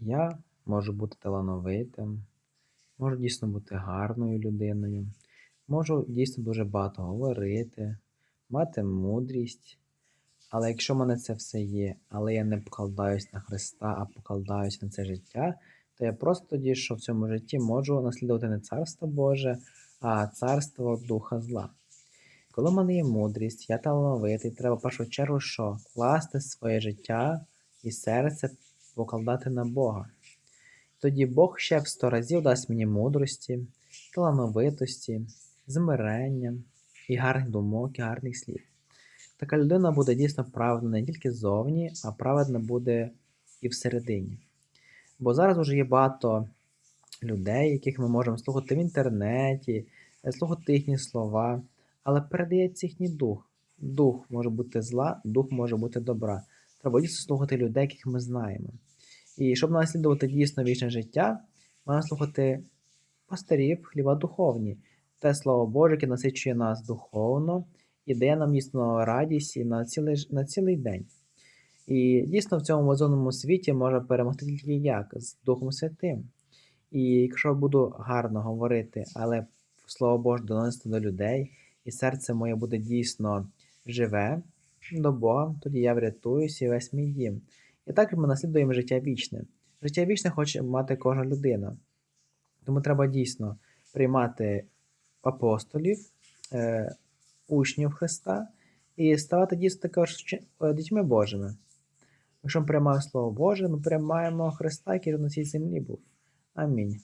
Я можу бути талановитим, можу дійсно бути гарною людиною, можу дійсно дуже багато говорити, мати мудрість. Але якщо в мене це все є, але я не покладаюсь на Христа, а покладаюсь на це життя, то я просто тоді, що в цьому житті можу наслідувати не царство Боже, а царство Духа зла. Коли в мене є мудрість, я талановитий, треба в першу чергу що? Класти своє життя і серце покладати на Бога. Тоді Бог ще в сто разів дасть мені мудрості, талановитості, змирення і гарних думок, і гарних слів. Така людина буде дійсно праведна не тільки ззовні, а праведна буде і всередині. Бо зараз вже є багато людей, яких ми можемо слухати в інтернеті, слухати їхні слова, але передається їхній дух. Дух може бути зла, дух може бути добра. Треба дійсно слухати людей, яких ми знаємо. І щоб наслідувати дійсно вічне життя, маємо слухати пастирів, хліба духовні, те слово Боже, яке насичує нас духовно і дає нам дійсно радість і на цілий, на цілий день. І дійсно в цьому вазонному світі може перемогти тільки як з Духом Святим. І якщо буду гарно говорити, але Слово Боже доносити до людей, і серце моє буде дійсно живе до Бога, тоді я врятуюся і весь мій дім. І так ми наслідуємо життя вічне. Життя вічне хоче мати кожна людина. Тому треба дійсно приймати апостолів, е, учнів Христа і ставати дійсно також е, дітьми Божими. Якщо ми приймаємо Слово Боже, ми приймаємо Христа, який на цій землі був. Амінь.